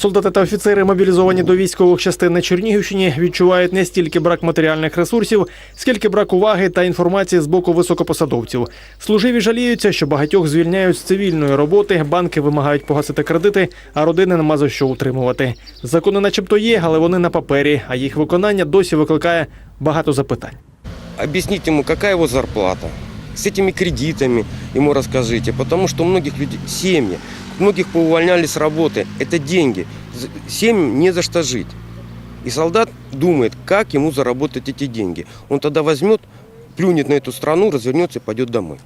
Солдати та офіцери, мобілізовані до військових частин на Чернігівщині, відчувають не стільки брак матеріальних ресурсів, скільки брак уваги та інформації з боку високопосадовців. Служиві жаліються, що багатьох звільняють з цивільної роботи, банки вимагають погасити кредити, а родини нема за що утримувати. Закони, начебто, є, але вони на папері, а їх виконання досі викликає багато запитань. Объясните ему, какая его зарплата. С этими кредитами ему расскажите. Потому что у многих людей семьи, многих поувольняли с работы. Это деньги. Семьям не за что жить. И солдат думает, как ему заработать эти деньги. Он тогда возьмет, плюнет на эту страну, развернется и пойдет домой.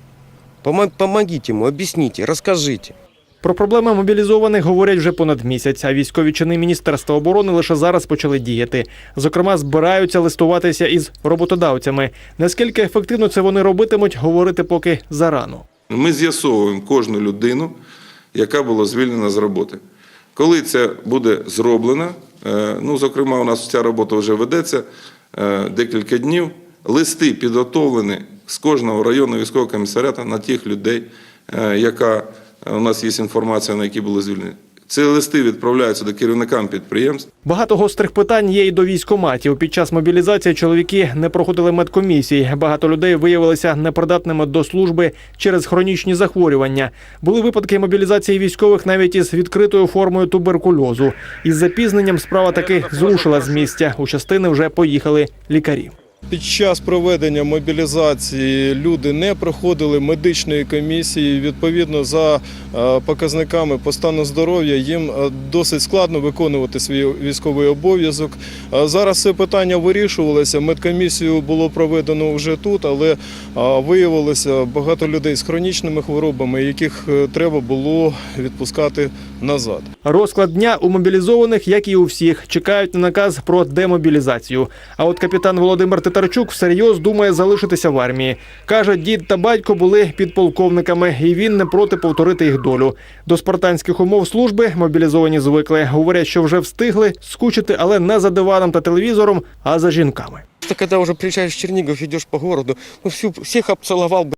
Помо- Помогите ему, объясните, расскажите. Про проблеми мобілізованих говорять вже понад місяць, а військові чини Міністерства оборони лише зараз почали діяти. Зокрема, збираються листуватися із роботодавцями. Наскільки ефективно це вони робитимуть, говорити поки зарано. Ми з'ясовуємо кожну людину, яка була звільнена з роботи. Коли це буде зроблено, е, ну, зокрема, у нас ця робота вже ведеться е, декілька днів, листи підготовлені з кожного районного військового комісаріату на тих людей, е, яка у нас є інформація, на які були звільнені. Ці листи відправляються до керівникам підприємств. Багато гострих питань є і до військоматів. Під час мобілізації чоловіки не проходили медкомісій. Багато людей виявилися непридатними до служби через хронічні захворювання. Були випадки мобілізації військових навіть із відкритою формою туберкульозу. Із запізненням справа таки зрушила з місця. У частини вже поїхали лікарі. Під час проведення мобілізації люди не проходили медичної комісії. Відповідно, за е, показниками по стану здоров'я їм е, досить складно виконувати свій військовий обов'язок. Е, Зараз це питання вирішувалося. Медкомісію було проведено вже тут, але виявилося багато людей з хронічними хворобами, яких треба було відпускати назад. Розклад дня у мобілізованих, як і у всіх, чекають на наказ про демобілізацію. А от капітан Володимир Титарчук всерйоз думає залишитися в армії. Каже, дід та батько були підполковниками, і він не проти повторити їх долю. До спартанських умов служби мобілізовані звикли. Говорять, що вже встигли скучити, але не за диваном та телевізором, а за жінками. Ти коли вже приїжджаєш в Чернігів, йдеш по городу, ну всю, всіх обцілував,